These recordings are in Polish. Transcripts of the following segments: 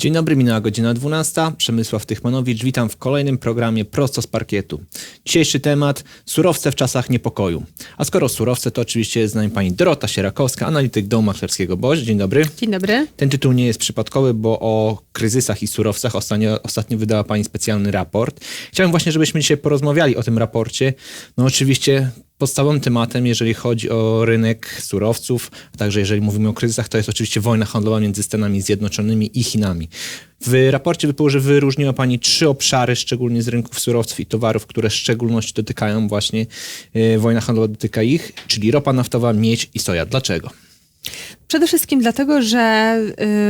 Dzień dobry, minęła godzina 12. Przemysław Tychmanowicz, witam w kolejnym programie Prosto z parkietu. Dzisiejszy temat surowce w czasach niepokoju. A skoro surowce, to oczywiście jest z nami pani Dorota Sierakowska, analityk domu maklerskiego BOŚ. Dzień dobry. Dzień dobry. Ten tytuł nie jest przypadkowy, bo o kryzysach i surowcach ostatnio, ostatnio wydała pani specjalny raport. Chciałem właśnie, żebyśmy dzisiaj porozmawiali o tym raporcie. No oczywiście podstawowym tematem, jeżeli chodzi o rynek surowców, a także jeżeli mówimy o kryzysach, to jest oczywiście wojna handlowa między Stanami Zjednoczonymi i Chinami. W raporcie wypłyło, że wyróżniła Pani trzy obszary, szczególnie z rynków surowców i towarów, które w szczególności dotykają właśnie, yy, wojna handlowa dotyka ich, czyli ropa naftowa, miedź i soja. Dlaczego? Przede wszystkim dlatego, że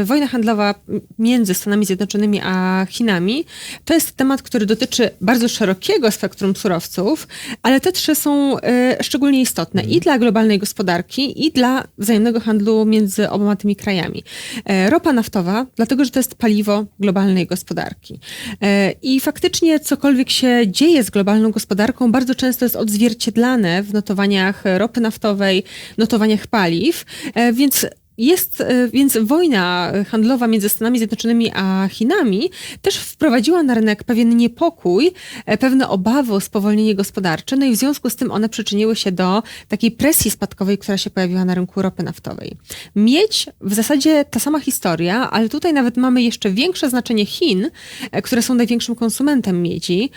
y, wojna handlowa między Stanami Zjednoczonymi a Chinami to jest temat, który dotyczy bardzo szerokiego spektrum surowców, ale te trzy są y, szczególnie istotne i dla globalnej gospodarki, i dla wzajemnego handlu między oboma tymi krajami. E, ropa naftowa, dlatego że to jest paliwo globalnej gospodarki. E, I faktycznie cokolwiek się dzieje z globalną gospodarką, bardzo często jest odzwierciedlane w notowaniach ropy naftowej, notowaniach paliw, e, więc jest e, więc wojna handlowa między Stanami Zjednoczonymi a Chinami też wprowadziła na rynek pewien niepokój, e, pewne obawy o spowolnienie gospodarcze, no i w związku z tym one przyczyniły się do takiej presji spadkowej, która się pojawiła na rynku ropy naftowej. Mieć w zasadzie ta sama historia, ale tutaj nawet mamy jeszcze większe znaczenie Chin, e, które są największym konsumentem miedzi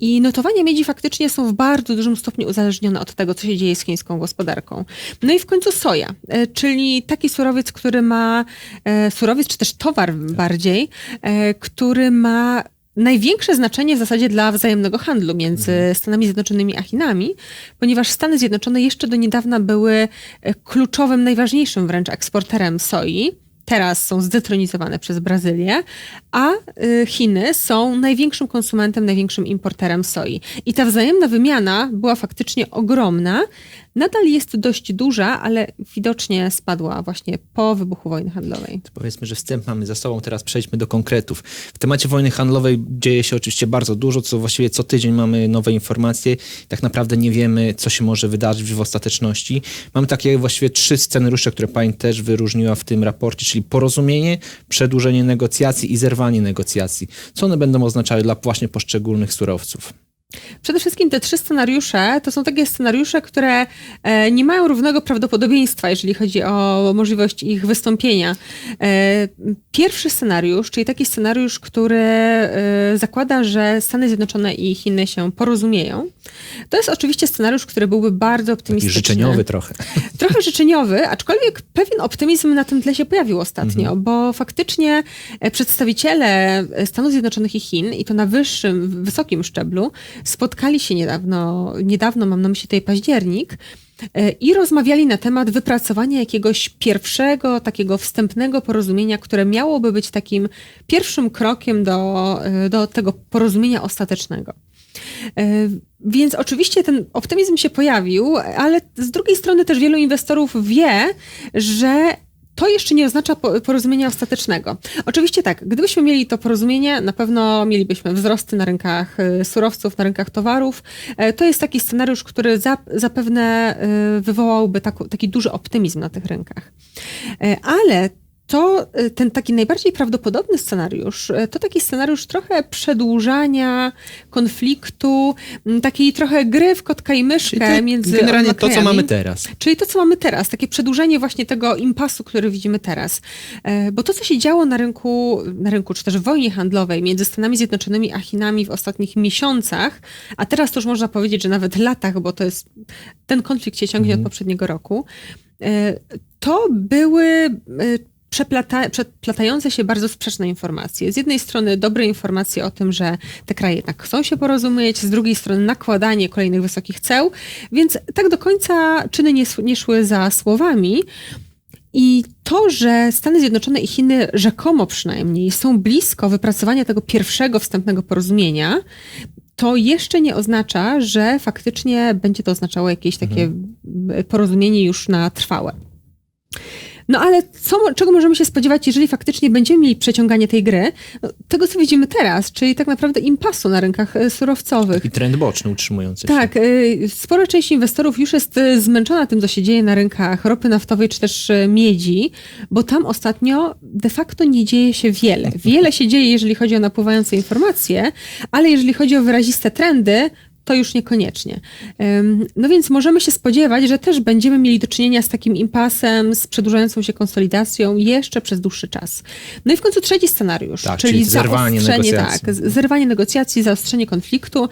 i notowania miedzi faktycznie są w bardzo dużym stopniu uzależnione od tego, co się dzieje z chińską gospodarką. No i w końcu soja, e, czyli taki surowiec, który ma, e, surowiec czy też towar bardziej, e, który ma największe znaczenie w zasadzie dla wzajemnego handlu między mhm. Stanami Zjednoczonymi a Chinami, ponieważ Stany Zjednoczone jeszcze do niedawna były kluczowym, najważniejszym wręcz eksporterem soi teraz są zdetronizowane przez Brazylię, a y, Chiny są największym konsumentem, największym importerem soi. I ta wzajemna wymiana była faktycznie ogromna, nadal jest dość duża, ale widocznie spadła właśnie po wybuchu wojny handlowej. To powiedzmy, że wstęp mamy za sobą, teraz przejdźmy do konkretów. W temacie wojny handlowej dzieje się oczywiście bardzo dużo, co właściwie co tydzień mamy nowe informacje. Tak naprawdę nie wiemy, co się może wydarzyć w ostateczności. Mamy takie właściwie trzy scenariusze, które pani też wyróżniła w tym raporcie, czyli porozumienie, przedłużenie negocjacji i zerwanie negocjacji. Co one będą oznaczały dla właśnie poszczególnych surowców? Przede wszystkim te trzy scenariusze to są takie scenariusze, które e, nie mają równego prawdopodobieństwa, jeżeli chodzi o możliwość ich wystąpienia. E, pierwszy scenariusz, czyli taki scenariusz, który e, zakłada, że Stany Zjednoczone i Chiny się porozumieją, to jest oczywiście scenariusz, który byłby bardzo optymistyczny. Taki życzeniowy trochę. Trochę życzeniowy, aczkolwiek pewien optymizm na tym tle się pojawił ostatnio, mhm. bo faktycznie przedstawiciele Stanów Zjednoczonych i Chin, i to na wyższym, wysokim szczeblu, spotkali się niedawno, niedawno mam na myśli tutaj październik, e, i rozmawiali na temat wypracowania jakiegoś pierwszego, takiego wstępnego porozumienia, które miałoby być takim pierwszym krokiem do, e, do tego porozumienia ostatecznego. E, więc oczywiście ten optymizm się pojawił, ale z drugiej strony też wielu inwestorów wie, że to jeszcze nie oznacza porozumienia ostatecznego. Oczywiście tak, gdybyśmy mieli to porozumienie, na pewno mielibyśmy wzrosty na rynkach y, surowców, na rynkach towarów. E, to jest taki scenariusz, który zapewne y, wywołałby taki duży optymizm na tych rynkach. E, ale to y, ten taki najbardziej prawdopodobny scenariusz, y, to taki scenariusz trochę przedłużania konfliktu, takiej trochę gry w kotka i myszkę to, między Generalnie to, co mamy teraz. Czyli to, co mamy teraz, takie przedłużenie właśnie tego impasu, który widzimy teraz. E, bo to, co się działo na rynku, na rynku, czy też w wojnie handlowej między Stanami Zjednoczonymi a Chinami w ostatnich miesiącach, a teraz to już można powiedzieć, że nawet latach, bo to jest, ten konflikt się ciągnie mhm. od poprzedniego roku, e, to były e, przeplata, przeplatające się bardzo sprzeczne informacje. Z jednej strony dobre informacje o tym, że te kraje jednak chcą się porozumieć, z drugiej strony nakładanie kolejnych wysokich ceł, więc tak do końca czyny nie, nie szły za słowami. I to, że Stany Zjednoczone i Chiny rzekomo przynajmniej są blisko wypracowania tego pierwszego wstępnego porozumienia, to jeszcze nie oznacza, że faktycznie będzie to oznaczało jakieś takie mhm. porozumienie już na trwałe. No ale co, czego możemy się spodziewać, jeżeli faktycznie będziemy mieli przeciąganie tej gry? No, tego, co widzimy teraz, czyli tak naprawdę impasu na rynkach e, surowcowych. I trend boczny utrzymujący się. Tak, y, spora część inwestorów już jest y, zmęczona tym, co się dzieje na rynkach ropy naftowej czy też miedzi, bo tam ostatnio de facto nie dzieje się wiele. Wiele się dzieje, jeżeli chodzi o napływające informacje, ale jeżeli chodzi o wyraziste trendy, to już niekoniecznie. No więc możemy się spodziewać, że też będziemy mieli do czynienia z takim impasem, z przedłużającą się konsolidacją jeszcze przez dłuższy czas. No i w końcu trzeci scenariusz, Tak, czyli, czyli zerwanie negocjacji. tak, zerwanie negocjacji, zaostrzenie konfliktu.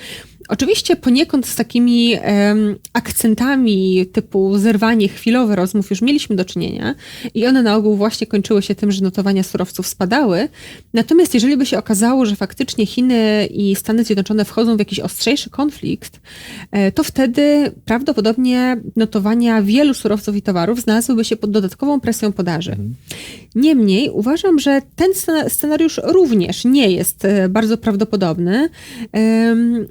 Oczywiście poniekąd z takimi em, akcentami typu zerwanie chwilowe rozmów już mieliśmy do czynienia i one na ogół właśnie kończyły się tym, że notowania surowców spadały. Natomiast jeżeli by się okazało, że faktycznie Chiny i Stany Zjednoczone wchodzą w jakiś ostrzejszy konflikt, e, to wtedy prawdopodobnie notowania wielu surowców i towarów znalazłyby się pod dodatkową presją podaży. Niemniej uważam, że ten scena- scenariusz również nie jest e, bardzo prawdopodobny, em,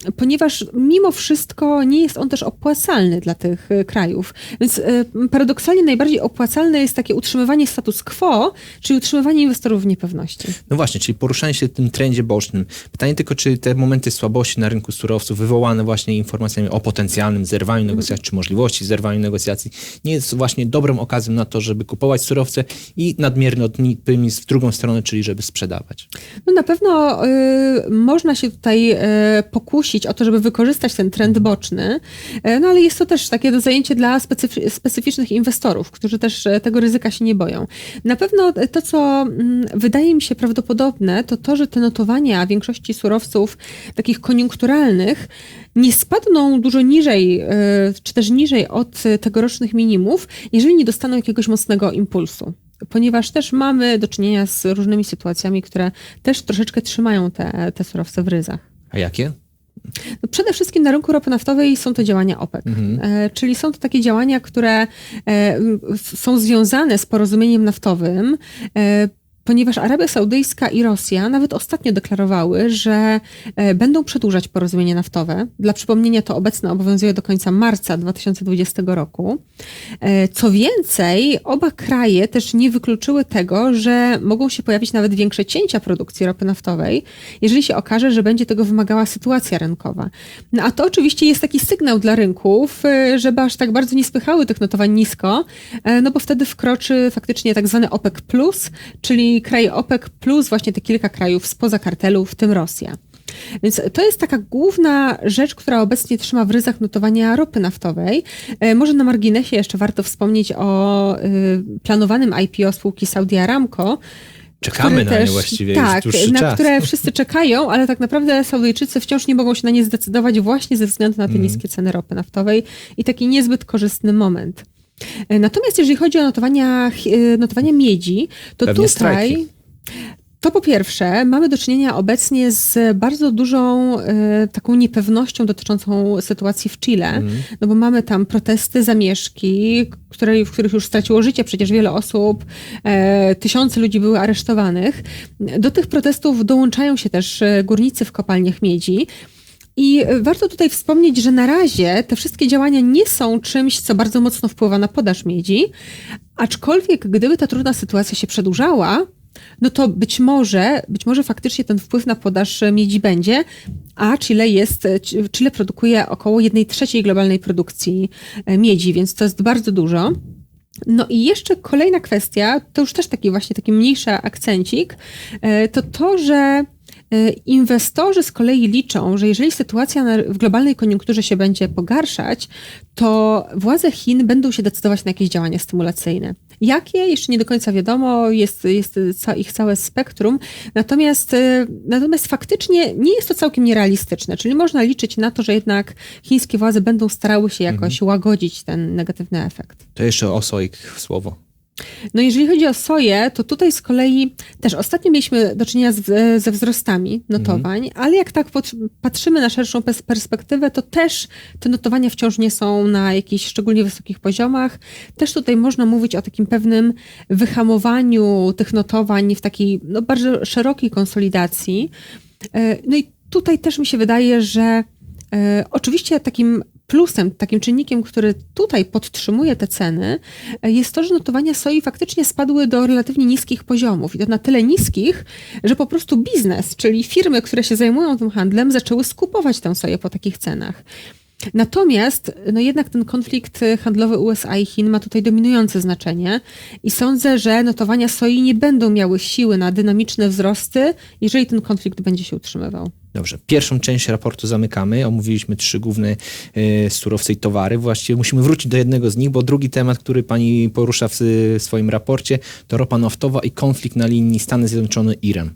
ponieważ mimo wszystko nie jest on też opłacalny dla tych e, krajów. Więc e, paradoksalnie najbardziej opłacalne jest takie utrzymywanie status quo, czyli utrzymywanie inwestorów w niepewności. No właśnie, czyli poruszanie się w tym trendzie bocznym. Pytanie tylko, czy te momenty słabości na rynku surowców wywołane właśnie informacjami o potencjalnym zerwaniu negocjacji, czy możliwości zerwania negocjacji, nie jest właśnie dobrą okazją na to, żeby kupować surowce i nadmierny optymizm w drugą stronę, czyli żeby sprzedawać. No na pewno y, można się tutaj y, pokusić o to, żeby wykorzystać ten trend boczny, y, no ale jest to też takie do zajęcia dla specyfi- specyficznych inwestorów, którzy też y, tego ryzyka się nie boją. Na pewno to, co mm, wydaje mi się prawdopodobne, to to, że te notowania większości surowców takich koniunkturalnych nie spadną dużo niżej, czy też niżej od tegorocznych minimów, jeżeli nie dostaną jakiegoś mocnego impulsu. Ponieważ też mamy do czynienia z różnymi sytuacjami, które też troszeczkę trzymają te, te surowce w ryzach. A jakie? No przede wszystkim na rynku ropy naftowej są to działania OPEC, e, czyli są to takie działania, które e, są związane z porozumieniem naftowym. E, Ponieważ Arabia Saudyjska i Rosja nawet ostatnio deklarowały, że e, będą przedłużać porozumienie naftowe. Dla przypomnienia to obecne obowiązuje do końca marca 2020 roku. E, Co więcej, oba kraje też nie wykluczyły tego, że mogą się pojawić nawet większe cięcia produkcji ropy naftowej, jeżeli się okaże, że będzie tego wymagała sytuacja rynkowa. No a to oczywiście jest taki sygnał dla rynków, e, żeby aż tak bardzo nie spychały tych notowań nisko, no bo wtedy wkroczy faktycznie tak zwany OPEC+, czyli kraje OPEC plus właśnie te kilka krajów spoza kartelu, w tym Rosja. Więc to jest taka główna rzecz, która obecnie trzyma w ryzach notowania ropy naftowej. E, Może na marginesie jeszcze warto wspomnieć o y, planowanym IPO spółki Saudi Aramco. Czekamy na nie właściwie już tak, dłuższy na czas. które wszyscy czekają, ale tak naprawdę Saudyjczycy wciąż nie mogą się na nie zdecydować właśnie ze względu na te Mhm. niskie ceny ropy naftowej i taki niezbyt korzystny moment. E, Natomiast jeżeli chodzi o notowania, e, notowania miedzi, to Pewnie tutaj... strajki. To po pierwsze, mamy do czynienia obecnie z bardzo dużą e, taką niepewnością dotyczącą sytuacji w Chile, Mhm. no bo mamy tam protesty, zamieszki, które, w których już straciło życie przecież wiele osób, tysiące ludzi były aresztowanych. Do tych protestów dołączają się też górnicy w kopalniach miedzi. I warto tutaj wspomnieć, że na razie te wszystkie działania nie są czymś, co bardzo mocno wpływa na podaż miedzi, aczkolwiek gdyby ta trudna sytuacja się przedłużała, no to być może, być może faktycznie ten wpływ na podaż miedzi będzie, a Chile jest, Chile produkuje około 1 trzeciej globalnej produkcji e, miedzi, więc to jest bardzo dużo. No i jeszcze kolejna kwestia, to już też taki właśnie taki mniejszy akcencik, e, to to, że Inwestorzy z kolei liczą, że jeżeli sytuacja w globalnej koniunkturze się będzie pogarszać, to władze Chin będą się decydować na jakieś działania stymulacyjne. Jakie? Jeszcze nie do końca wiadomo, jest, jest ich całe spektrum. Natomiast, e, natomiast faktycznie nie jest to całkiem nierealistyczne, czyli można liczyć na to, że jednak chińskie władze będą starały się jakoś łagodzić ten negatywny efekt. To jeszcze o soik słowo. No jeżeli chodzi o soję, to tutaj z kolei też ostatnio mieliśmy do czynienia z, ze wzrostami notowań, ale jak tak patrzymy na szerszą pers- perspektywę, to też te notowania wciąż nie są na jakichś szczególnie wysokich poziomach. Też tutaj można mówić o takim pewnym wyhamowaniu tych notowań w takiej no, bardzo szerokiej konsolidacji. E, No i tutaj też mi się wydaje, że e, oczywiście takim plusem, takim czynnikiem, który tutaj podtrzymuje te ceny, jest to, że notowania soi faktycznie spadły do relatywnie niskich poziomów. I to na tyle niskich, że po prostu biznes, czyli firmy, które się zajmują tym handlem, zaczęły skupować tę soję po takich cenach. Natomiast no jednak ten konflikt handlowy USA i Chin ma tutaj dominujące znaczenie i sądzę, że notowania soi nie będą miały siły na dynamiczne wzrosty, jeżeli ten konflikt będzie się utrzymywał. Dobrze, pierwszą część raportu zamykamy. Omówiliśmy trzy główne y, surowce i towary. Właściwie musimy wrócić do jednego z nich, bo drugi temat, który pani porusza w y, swoim raporcie, to ropa naftowa i konflikt na linii Stany Zjednoczone-Iran.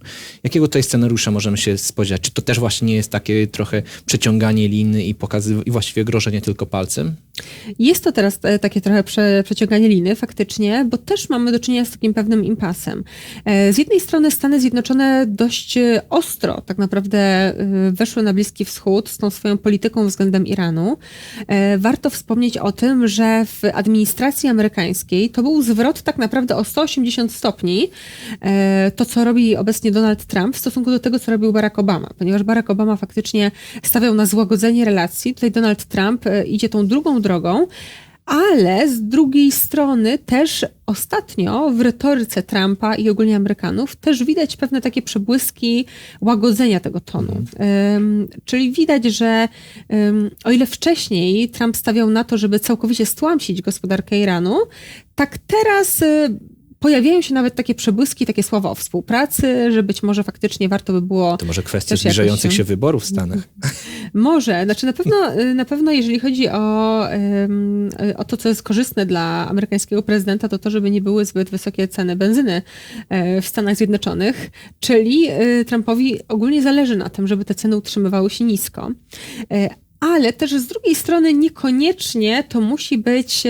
Jakiego tutaj scenariusza możemy się spodziewać? Czy to też właśnie nie jest takie trochę przeciąganie liny i, pokazy- i właściwie grożenie tylko palcem? Jest to teraz e, takie trochę prze, przeciąganie liny faktycznie, bo też mamy do czynienia z takim pewnym impasem. E, z jednej strony Stany Zjednoczone dość e, ostro tak naprawdę weszły na Bliski Wschód z tą swoją polityką względem Iranu. Warto wspomnieć o tym, że w administracji amerykańskiej to był zwrot tak naprawdę o 180 stopni to, co robi obecnie Donald Trump w stosunku do tego, co robił Barack Obama. Ponieważ Barack Obama faktycznie stawiał na złagodzenie relacji, tutaj Donald Trump idzie tą drugą drogą, ale z drugiej strony też ostatnio w retoryce Trumpa i ogólnie Amerykanów też widać pewne takie przebłyski łagodzenia tego tonu. Um, czyli widać, że um, o ile wcześniej Trump stawiał na to, żeby całkowicie stłamsić gospodarkę Iranu, tak teraz y, pojawiają się nawet takie przebłyski, takie słowa o współpracy, że być może faktycznie warto by było. To może kwestia zbliżających jakoś... się wyborów w Stanach. Może. Znaczy na pewno, na pewno jeżeli chodzi o, o to, co jest korzystne dla amerykańskiego prezydenta, to to, żeby nie były zbyt wysokie ceny benzyny e, w Stanach Zjednoczonych, czyli e, Trumpowi ogólnie zależy na tym, żeby te ceny utrzymywały się nisko. E, ale też z drugiej strony niekoniecznie to musi być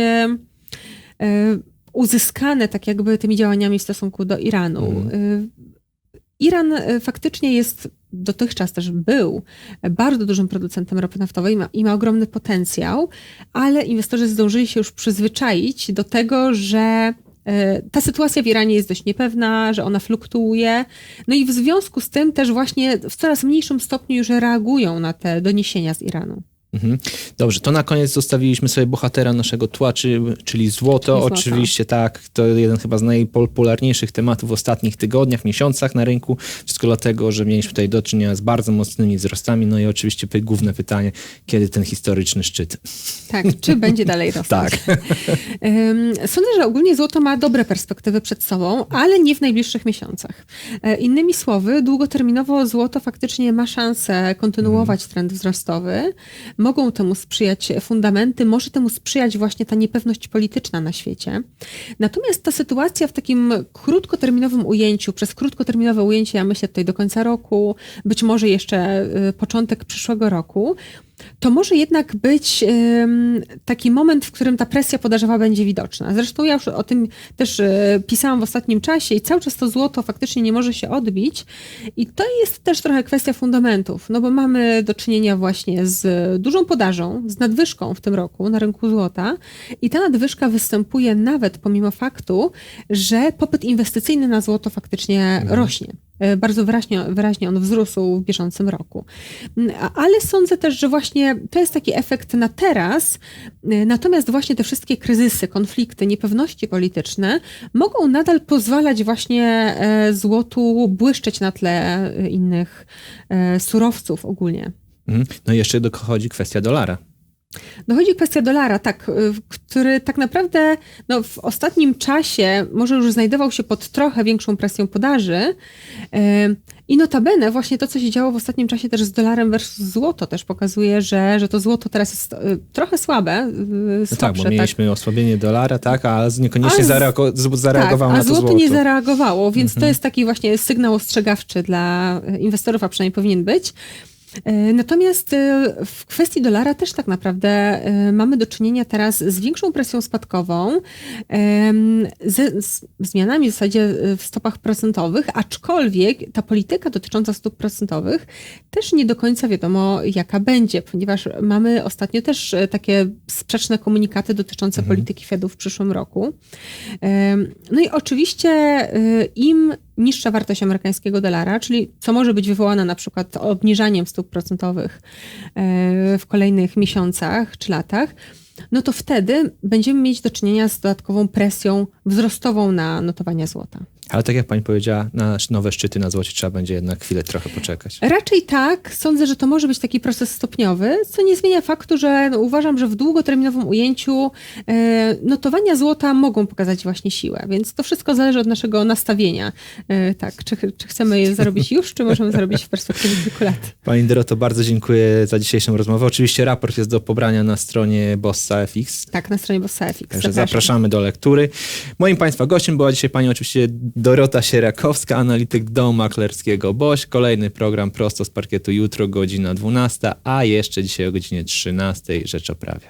uzyskane tak jakby tymi działaniami w stosunku do Iranu. Mhm. Iran y, faktycznie jest dotychczas też był bardzo dużym producentem ropy naftowej i ma, i ma, ogromny potencjał, ale inwestorzy zdążyli się już przyzwyczaić do tego, że y, ta sytuacja w Iranie jest dość niepewna, że ona fluktuuje. No i w związku z tym też właśnie w coraz mniejszym stopniu już reagują na te doniesienia z Iranu. Mhm. Dobrze, to na koniec zostawiliśmy sobie bohatera naszego tła, czyli złoto. złoto. Oczywiście tak, to jeden chyba z najpopularniejszych tematów w ostatnich tygodniach, miesiącach na rynku. Wszystko dlatego, że mieliśmy tutaj do czynienia z bardzo mocnymi wzrostami. No i oczywiście główne pytanie, kiedy ten historyczny szczyt? Tak, czy będzie dalej rosnąć? tak. Sądzę, że ogólnie złoto ma dobre perspektywy przed sobą, ale nie w najbliższych miesiącach. E, innymi słowy, długoterminowo złoto faktycznie ma szansę kontynuować hmm. trend wzrostowy mogą temu sprzyjać fundamenty, może temu sprzyjać właśnie ta niepewność polityczna na świecie. Natomiast ta sytuacja w takim krótkoterminowym ujęciu, przez krótkoterminowe ujęcie, ja myślę tutaj do końca roku, być może jeszcze y, początek przyszłego roku, to może jednak być taki moment, w którym ta presja podażowa będzie widoczna. Zresztą ja już o tym też e, pisałam w ostatnim czasie i cały czas to złoto faktycznie nie może się odbić. I to jest też trochę kwestia fundamentów, no bo mamy do czynienia właśnie z dużą podażą, z nadwyżką w tym roku na rynku złota i ta nadwyżka występuje nawet pomimo faktu, że popyt inwestycyjny na złoto faktycznie mhm. rośnie. E, bardzo wyraźnie, wyraźnie on wzrósł w bieżącym roku. Mm, ale sądzę też, że właśnie to jest taki efekt na teraz, e, natomiast właśnie te wszystkie kryzysy, konflikty, niepewności polityczne mogą nadal pozwalać właśnie e, złotu błyszczeć na tle innych surowców ogólnie. Mhm. No i jeszcze dochodzi kwestia dolara. Dochodzi kwestia dolara, tak, który tak naprawdę no, w ostatnim czasie może już znajdował się pod trochę większą presją podaży. I notabene właśnie to, co się działo w ostatnim czasie też z dolarem versus złoto też pokazuje, że, że to złoto teraz jest y, trochę słabe. No tak, bo tak. mieliśmy tak. osłabienie dolara, tak, a niekoniecznie a z, zareagowało tak, na to złoto. A złoto nie zareagowało, więc mhm. to jest taki właśnie sygnał ostrzegawczy dla inwestorów, a przynajmniej powinien być. E, natomiast e, w kwestii dolara też tak naprawdę e, mamy do czynienia teraz z większą presją spadkową, ze zmianami w zasadzie w stopach procentowych, aczkolwiek ta polityka dotycząca stóp procentowych też nie do końca wiadomo jaka będzie, ponieważ mamy ostatnio też takie sprzeczne komunikaty dotyczące mhm. polityki Fedu w przyszłym roku. No i oczywiście im niższa wartość amerykańskiego dolara, czyli co może być wywołane na przykład obniżaniem stóp procentowych e, w kolejnych miesiącach czy latach, no to wtedy będziemy mieć do czynienia z dodatkową presją wzrostową na notowania złota. Ale tak jak pani powiedziała, na nowe szczyty na złocie trzeba będzie jednak chwilę trochę poczekać. Raczej tak. Sądzę, że to może być taki proces stopniowy, co nie zmienia faktu, że no, uważam, że w długoterminowym ujęciu e, notowania złota mogą pokazać właśnie siłę, więc to wszystko zależy od naszego nastawienia. E, tak, czy, czy chcemy je zarobić już, czy możemy zarobić w perspektywie kilku lat. Pani Doroto, bardzo dziękuję za dzisiejszą rozmowę. Oczywiście raport jest do pobrania na stronie Bossa FX. Tak, na stronie Bossa FX. Także Zapraszam. zapraszamy do lektury. Moim Państwa gościem była dzisiaj Pani oczywiście Dorota Sierakowska, analityk domu maklerskiego BOŚ. Kolejny program prosto z parkietu jutro, godzina 12, a jeszcze dzisiaj o godzinie 13 Rzecz o prawie.